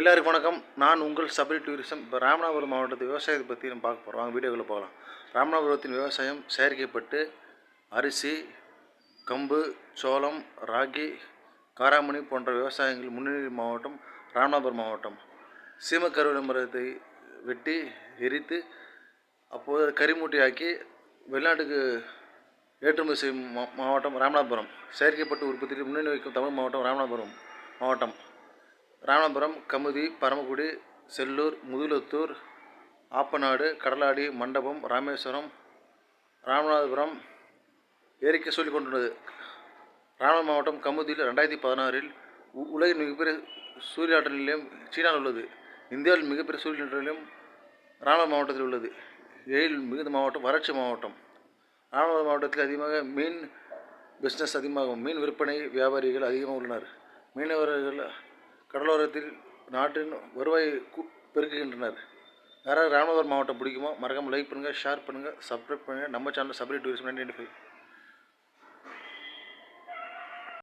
எல்லாருக்கும் வணக்கம். நான் உங்கள் சபரி டூரிசம். இப்போ ராமநாதபுரம் மாவட்டத்து விவசாயத்தை பற்றி நம்ம பார்க்க போகிறோம் வாங்க வீடியோக்குள்ளே போகலாம். ராமநாதபுரத்தின் விவசாயம் செயற்கைப்பட்டு அரிசி கம்பு சோளம் ராகி காராமணி போன்ற விவசாயங்கள் முன்னணி மாவட்டம் ராமநாதபுரம் மாவட்டம். சீமக்கருவேல மரத்தை வெட்டி எரித்து அப்போது அதை கரிமூட்டையாக்கி வெளிநாட்டுக்கு ஏற்றுமதி செய்யும் மா மாவட்டம் ராமநாதபுரம். செயற்கைப்பட்டு உற்பத்தியில் முன்னணி வைக்கும் தமிழ் மாவட்டம் ராமநாதபுரம் மாவட்டம். ராமநாதபுரம் கமுதி பரமக்குடி செல்லூர் முதுலத்தூர் ஆப்பநாடு கடலாடி மண்டபம் ராமேஸ்வரம் ராமநாதபுரம் ஏரிக்கை சொல்லிக் கொண்டுள்ளது. ராமநாதபுரம் மாவட்டம் கமுதியில் ரெண்டாயிரத்தி பதினாறில் உ- உலகின் மிகப்பெரிய சூரிய ஆற்றல் நிலையம் சீனாவில் உள்ளது. இந்தியாவில் மிகப்பெரிய சூரிய ஆற்றல் நிலையம் ராமநாதபுரம் மாவட்டத்தில் உள்ளது. எழில் மிகுந்த மாவட்டம் வறட்சி மாவட்டம். ராமநாதபுரம் மாவட்டத்தில் அதிகமாக மீன் பிஸ்னஸ் அதிகமாகும். மீன் விற்பனை வியாபாரிகள் அதிகமாக உள்ளனர். மீனவர்கள் கடலோரத்தில் நாட்டின் வருவாயை கு- பெருக்குகின்றனர். யாராவது ராமநாதபுரம் மாவட்டம் பிடிக்குமோ? மறக்காமல் லைக் பண்ணுங்கள் ஷேர் பண்ணுங்கள் சப்ஸ்கிரைப் பண்ணுங்கள் நம்ம channel Sabari tourist ninety five